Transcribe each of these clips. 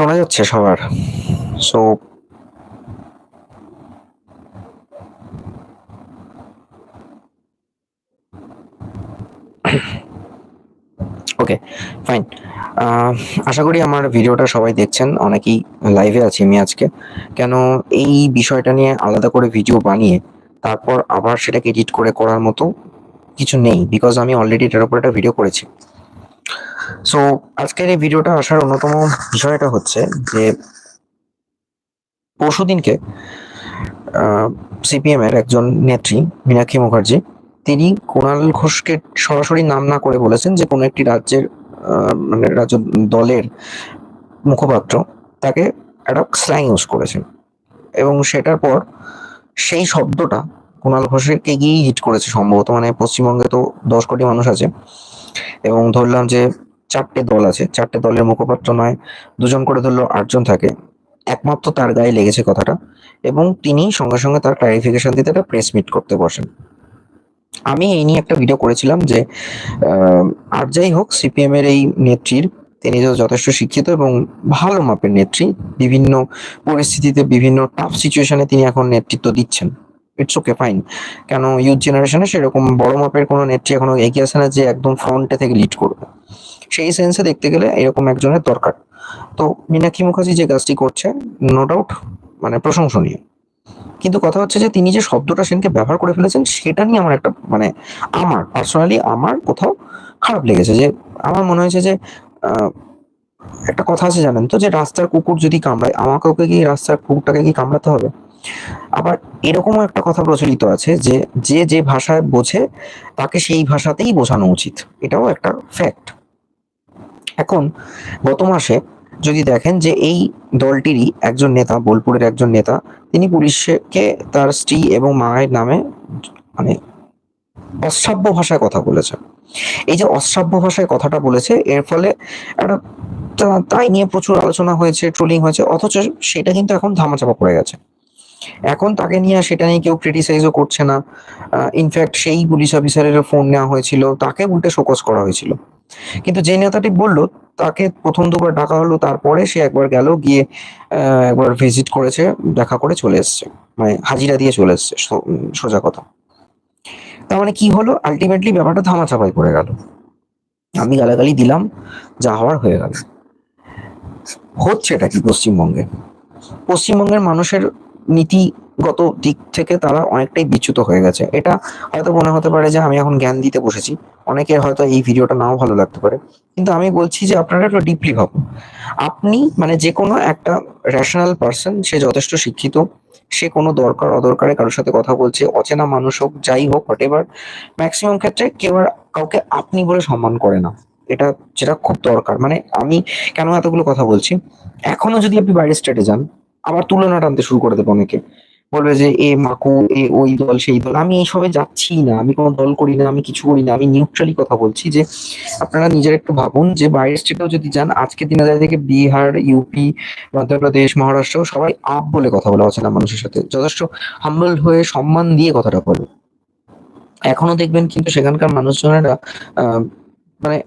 শোনা যাচ্ছে সবার। সো ওকে ফাইন আশা করি আমার ভিডিওটা সবাই দেখছেন। অনেকেই লাইভে আছি আমি আজকে। কেন এই বিষয়টা নিয়ে আলাদা করে ভিডিও বানিয়ে তারপর আবার সেটাকে এডিট করে করার মতো কিছু নেই। বিকজ আমি অলরেডি এটার উপর একটা ভিডিও করেছি। সো আজকের এই ভিডিওটা আসার অন্যতম বিষয়টা হচ্ছে যে পরশুদিনকে সিপিএম এর একজন নেত্রী, মীনাক্ষী মুখার্জি, তিনি কুণাল ঘোষকে সরাসরি নাম না করে বলেছেন যে কোনো একটি রাজ্যের মানে রাজ্য দলের মুখপাত্র তাকে একটা স্ল্যাং ইউজ করেছেন। এবং সেটার পর সেই শব্দটা কুণাল ঘোষকে গিয়েই হিট করেছে সম্ভবত। মানে পশ্চিমবঙ্গে তো দশ কোটি মানুষ আছে। এবং ধরলাম যে চারটে দল আছে, চারটে দলের মুখপাত্র নয়, দুজন করে ধরলো আটজন থাকে। একমাত্র তার গায়ে লেগেছে কথাটা এবং তিনি সঙ্গে সঙ্গে তার ক্লারিফিকেশন দিতে একটা প্রেস মিট করতে বসেন। আমি এই নিয়ে একটা ভিডিও করেছিলাম যে আর যাই হোক সিপিএম এর এই নেত্রীর, তিনি যথেষ্ট শিক্ষিত এবং ভালো মাপের নেত্রী, বিভিন্ন পরিস্থিতিতে, বিভিন্ন টাফ সিচুয়েশনে তিনি এখন নেতৃত্ব দিচ্ছেন। ইটস ওকে ফাইন কেন ইউথ জেনারেশনে সেরকম বড় মাপের কোনো নেত্রী এখনও এগিয়ে আসে না যে একদম ফ্রন্টে থেকে লিড করবে। সেই সেন্সে দেখতে গেলে এরকম একজনের দরকার। তো মীনাক্ষী মুখার্জি যে কাজটি করছে নো ডাউট মানে প্রশংসনীয়। কিন্তু কথা হচ্ছে যে, তিনি যে শব্দটা সেনকে ব্যবহার করে ফেলেছেন, সেটা নিয়ে আমার একটা মানে আমার পার্সোনালি আমার কোথাও খারাপ লেগেছে। যে আমার মনে হয়েছে যে একটা কথা আছে জানেন তো, যে রাস্তার কুকুর যদি কামড়ায় আমাকে ওকে কি রাস্তার কুকুরটাকে কি কামড়াতে হবে? আবার এরকমও একটা কথা প্রচলিত আছে যে যে যে ভাষায় বোঝে, তাকে সেই ভাষাতেই বোঝানো উচিত। এটাও একটা ফ্যাক্ট এখন গত মাসে যদি দেখেন যে এই দলটিরই একজন নেতা, বোলপুরের একজন নেতা, তিনি পুলিশকে তার স্ত্রী এবং মায়ের নামে মানে অশ্রাব্য ভাষায় কথা বলেছে এই যে অশ্রাব্য ভাষায় কথাটা বলেছে, এর ফলে একটা তাই নিয়ে প্রচুর আলোচনা হয়েছে ট্রোলিং হয়েছে, অথচ সেটা কিন্তু এখন ধামাচাপা পড়ে গেছে। এখন তাকে নিয়ে সেটা নিয়ে কেউ ক্রিটিসাইজও করছে না। ইনফ্যাক্ট সেই পুলিশ অফিসারের ফোন নেওয়া হয়েছিল, তাকে উল্টে শোকজ করা হয়েছিল। কিন্তু যে নেতাটি বলল, তাকে প্রথম দুবার ডাকা হলো, তারপরে সে একবার গেল, গিয়ে একবার ভিজিট করেছে, দেখা করে চলে এসছে। মানে হাজিরা দিয়ে চলে এসছে সোজা কথা। তার মানে কি হলো? আলটিমেটলি ব্যাপারটা ধামাচাপাই পড়ে গেল। আমি গালাগালি দিলাম, যা হওয়ার হয়ে গেল। হচ্ছে এটা কি পশ্চিমবঙ্গে? পশ্চিমবঙ্গের মানুষের নীতিগত দিক থেকে তারা অনেকটাই বিচ্যুত হয়ে গেছে। এটা হয়তো মনে হতে পারে যে আমি এখন জ্ঞান দিতে বসেছি। অনেকের হয়তো এই ভিডিওটা নাও ভালো লাগতে পারে। কিন্তু আমি বলছি যে আপনারা একটু ডিপলি ভাবুন। আপনি মানে যে কোনো একটা রেশনাল পার্সন সে যথেষ্ট শিক্ষিত, সে কোনো দরকার, অদরকারে কারোর সাথে কথা বলছে, অচেনা মানুষ হোক, যাই হোক হোয়াট এভার ম্যাক্সিমাম ক্ষেত্রে কেউ আর কাউকে আপনি বলে সম্মান করে না। এটা যেটা খুব দরকার। মানে আমি কেন এতগুলো কথা বলছি? এখনও যদি আপনি বাইরের স্টেটে যান, আবার তুলনা টানতে শুরু করে দেবে অনেকে। বলবে যে, এ মাকু, এ ওই দল, সেই দল। আমি এইসবে যাচ্ছি না, আমি কোনো দল করি না, আমি কিছু করি না, আমি নিউট্রালি কথা বলছি যে, আপনারা নিজের একটু ভাবুন যে, বাইরের স্টেটেও যদি যান, আজকের দিনে দাঁড়িয়ে থেকে বিহার ইউপি মধ্যপ্রদেশ, মহারাষ্ট্র, সবাই আপ বলে কথা বলা হচ্ছে না মানুষের সাথে। যথেষ্ট হাম্বল হয়ে সম্মান দিয়ে কথাটা বলে। এখনও দেখবেন কিন্তু সেখানকার মানুষজনেরা মানে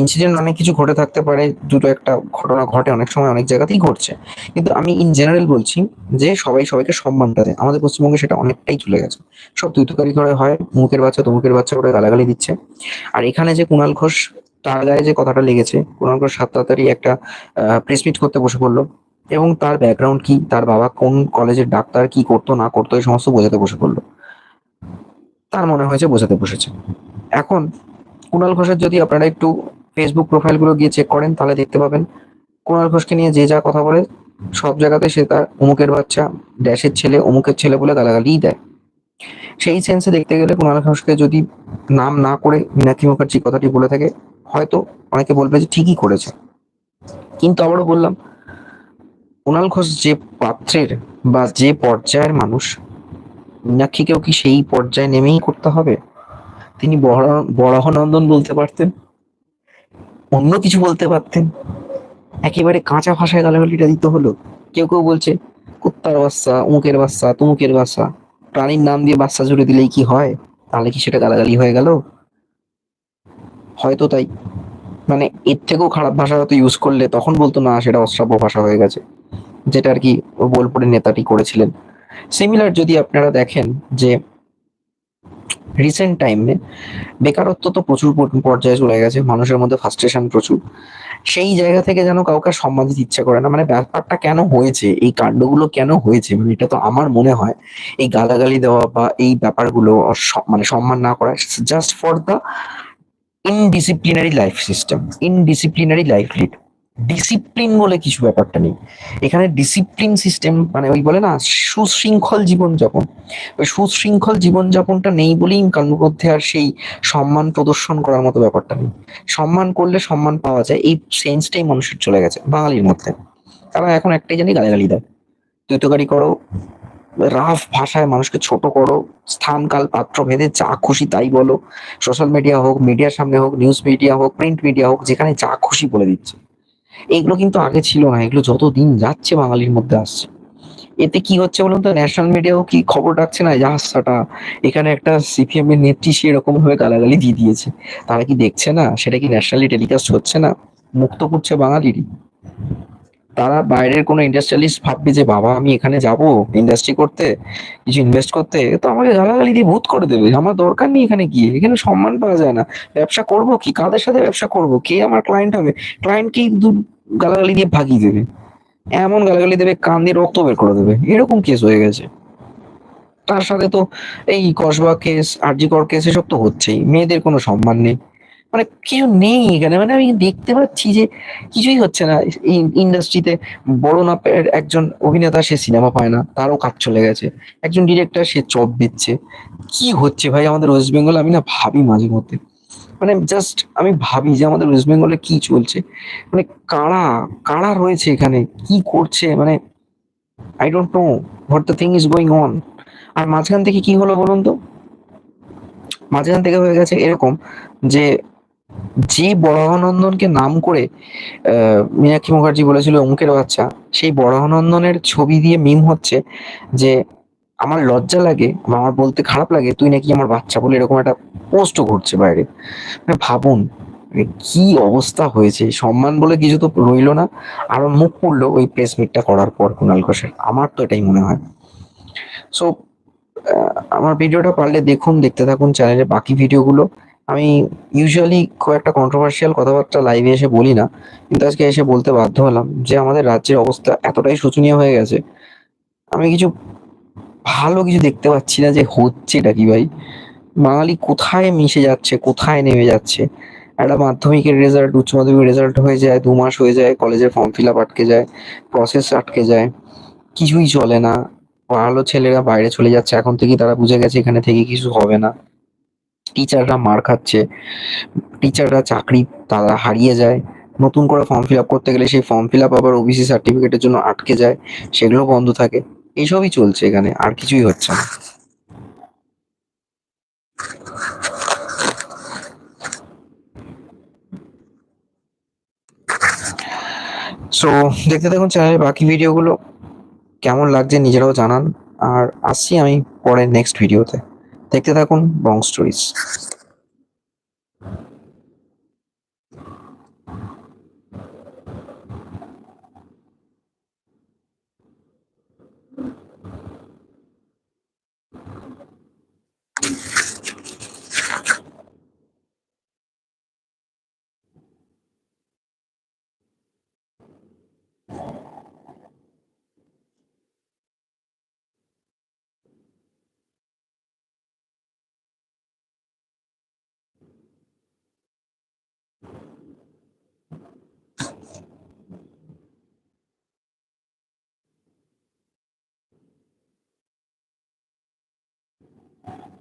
ইনসিডেন্ট অনেক কিছু ঘটে থাকতে পারে, দুটো একটা ঘটনা ঘটে অনেক সময়, অনেক জায়গাতেই ঘটছে। কিন্তু আমি ইন জেনারেল বলছি যে সবাই সবাইকে সম্মানটা দেয়। আমাদের পশ্চিমবঙ্গে সেটা অনেকটাই চলে গেছে। সব তুইতুকারি করে হয়, মুখের বাচ্চা, তমুকের বাচ্চা করে গালাগালি দিচ্ছে। আর এখানে যে কুণাল ঘোষ, তার গায়ে যে কথাটা লেগেছে কুণাল ঘোষ সাত তাড়াতাড়ি একটা প্রেস মিট করতে বসে পড়ল। এবং তার ব্যাকগ্রাউন্ড কি, তার বাবা কোন কলেজের ডাক্তার, কি করতো, না করতো, এই সমস্ত বোঝাতে বসে পড়ল। তার মনে হয়েছে বোঝাতে বসেছে। এখন কুণাল ঘোষের যদি আপনারা একটু ফেসবুক প্রোফাইলগুলো গিয়ে চেক করেন, তাহলে দেখতে পাবেন। কুণাল ঘোষকে নিয়ে যে যা কথা বলে, সব জায়গাতে সে তার অমুকের বাচ্চা, ড্যাশের ছেলে, অমুকের ছেলে বলে গালাগালিই দেয়। সেই সেন্সে দেখতে গেলে কুণাল ঘোষকে যদি নাম না করে মীনাক্ষী মুখার্জি কথাটি বলে থাকে, হয়তো অনেকে বলবে যে ঠিকই করেছে। কিন্তু আবারও বললাম কুণাল ঘোষ যে পাত্রের বা যে পর্যায়ের মানুষ, মীনাক্ষীকেও কি সেই পর্যায়ে নেমেই করতে হবে? তিনি বরাহনন্দন বলতে পারতেন। অন্য কিছু বলতে পারতেন। একেবারে কাঁচা ভাষায় গালাগালিটা দিতে হলো। কেউ কেউ বলছে, কুত্তার বাচ্চা, উমুকের বাচ্চা, তুমুকের বাচ্চা, প্রাণীর নাম দিয়ে বাচ্চা জুড়ে দিলেই কি হয়? তাহলে কি সেটা গালাগালি হয়ে গেল? হয়তো তাই। মানে এর থেকেও খারাপ ভাষা হয়তো ইউজ করলে তখন বলতো, না, সেটা অশ্রাব্য ভাষা হয়ে গেছে। যেটা আর কি বোলপুরের নেতাটি করেছিলেন। সিমিলার যদি আপনারা দেখেন যে রিসেন্ট টাইমে বেকারত্ব তো প্রচুর পর- পর্যায়ে চলে গেছে, মানুষের মধ্যে ফার্স্ট্রেশন প্রচুর। সেই জায়গা থেকে যেন কাউকে সম্মান দিতে ইচ্ছা করে না মানে ব্যাপারটা কেন হয়েছে, এই কাণ্ডগুলো কেন হয়েছে মানে এটা তো আমার মনে হয়, এই গালাগালি দেওয়া বা এই ব্যাপারগুলো মানে সম্মান না করা just for the indisciplinary life system indisciplinary life lead discipline বলে কিছু ব্যাপারটা নেই। এখানে ডিসিপ্লিন সিস্টেম মানে ওই বলে না, সুশৃঙ্খল জীবনযাপন। ওই সুশৃঙ্খল জীবনযাপনটা নেই বলেই কারোর মধ্যে আর সেই সম্মান প্রদর্শন করার মতো ব্যাপারটা নেই। সম্মান করলে সম্মান পাওয়া যায়, এই সেন্সটাই মানুষের চলে গেছে, বাঙালির মধ্যে। তারা এখন একটাই জানি, গালাগালি দেয়। দ্বৈতকারী করো রাফ ভাষায় মানুষকে ছোট করো, স্থান, কাল, পাত্র ভেদে যা খুশি তাই বলো। সোশ্যাল মিডিয়া হোক মিডিয়ার সামনে হোক নিউজ মিডিয়া হোক প্রিন্ট মিডিয়া হোক, যেখানে যা খুশি বলে দিচ্ছে। এগুলো কিন্তু আগে ছিল না, এগুলো যতদিন যাচ্ছে বাঙালির মধ্যে আসছে। এতে কি হচ্ছে বলুন তো ন্যাশনাল মিডিয়াও কি খবর রাখছে না? জাহাজটা এখানে একটা সিপিএম এর নেত্রী সেরকম ভাবে গালাগালি দিয়ে দিয়েছে। তারা কি দেখছে না? সেটা কি ন্যাশনালি টেলিকাস্ট হচ্ছে না? মুক্ত করছে বাঙালিরই। তারা বাইরের কোনো ইন্ডাস্ট্রিয়ালিস্ট ভাববে যে, বাবা, আমি এখানে যাব ইন্ডাস্ট্রি করতে, কিছু ইনভেস্ট করতে? তো আমাকে গালাগালি দিয়ে ভূত করে দেবে। আমার দরকার নেই এখানে গিয়ে। এখানে সম্মান পাওয়া যায় না। ব্যবসা করব কি? কাদের সাথে ব্যবসা করব? কে আমার ক্লায়েন্ট হবে? ক্লায়েন্টকেই গালাগালি দিয়ে ভাগিয়ে দেবে? এমন গালাগালি দেবে, কান দিয়ে রক্ত বের করে দেবে। এরকম কেস হয়ে গেছে। তার সাথে তো এই কসবা কেস আরজিকর কেস এসব তো হচ্ছেই। মেয়েদের কোনো সম্মান নেই। মানে কেউ নেই এখানে। মানে আমি দেখতে পাচ্ছি যে কিছুই হচ্ছে না। ইন্ডাস্ট্রিতে বড় নাপের একজন অভিনেতা সে সিনেমা পায় না, তারও কাজ চলে গেছে। একজন ডিরেক্টর সে চপ দিচ্ছে। কি হচ্ছে ভাই আমাদের ওয়েস্ট বেঙ্গল আমি না ভাবি মাঝে মধ্যে। মানে জাস্ট আমি ভাবি যে আমাদের ওয়েস্ট বেঙ্গলে কি চলছে। মানে কারা কারা রয়েছে এখানে? কি করছে? মানে I don't know what the thing is going on আর মাঝখান থেকে কি হলো বলুন তো? মাঝখান থেকে হয়ে গেছে এরকম যে যে বরাহনন্দনকে নাম করে মীনাক্ষী মুখার্জি বলেছিল অঙ্কের বাচ্চা, সেই বরাহনন্দনের ছবি দিয়ে মিম হচ্ছে যে, আমার লজ্জা লাগে, আমার বলতে খারাপ লাগে, তুই নাকি আমার বাচ্চা বলে এরকম একটা পোস্টও ঘুরছে বাইরে। মানে ভাবুন মানে কি অবস্থা হয়েছে? সম্মান বলে কিছু তো রইল না, আরও মুখ পড়ল ওই প্রেস মিটটা করার পর কুণাল ঘোষের। আমার তো এটাই মনে হয়। সো আমার ভিডিওটা পারলে দেখুন, দেখতে থাকুন চ্যানেলের বাকি ভিডিওগুলো আমি ইউজুয়ালি খুব একটা কন্ট্রোভার্সিয়াল কথাবার্তা লাইভে এসে বলি না, কিন্তু আজকে এসে বলতে বাধ্য হলাম যে আমাদের রাজ্যের অবস্থা এতটাই শোচনীয় হয়ে গেছে। আমি কিছু ভালো কিছু দেখতে পাচ্ছি না যে হচ্ছে এটা কি ভাই। বাঙালি কোথায় মিশে যাচ্ছে, কোথায় নেমে যাচ্ছে? একটা মাধ্যমিকের রেজাল্ট উচ্চ মাধ্যমিকের রেজাল্ট হয়ে যায়, দু মাস হয়ে যায় কলেজের ফর্ম ফিল আপ আটকে যায় প্রসেস আটকে যায়, কিছুই চলে না। ভালো ছেলেরা বাইরে চলে যাচ্ছে, এখন থেকেই তারা বুঝে গেছে এখানে থেকে কিছু হবে না। টিচাররা মার খাচ্ছে টিচাররা চাকরি তারা হারিয়ে যায়, নতুন করে ফর্ম ফিল আপ করতে গেলে সেই ফর্ম ফিল আপ আবার ওবিসি সার্টিফিকেটের জন্য আটকে যায়, সেগুলো বন্ধ থাকে এইসবই চলছে এখানে, আর কিছুই হচ্ছে না। সো দেখতে দেখুন চ্যানেলের বাকি ভিডিওগুলো কেমন লাগছে নিজেরাও জানান, আর আসছি আমি পরের নেক্সট ভিডিওতে দেখতে থাকুন বং স্টোরিজ। you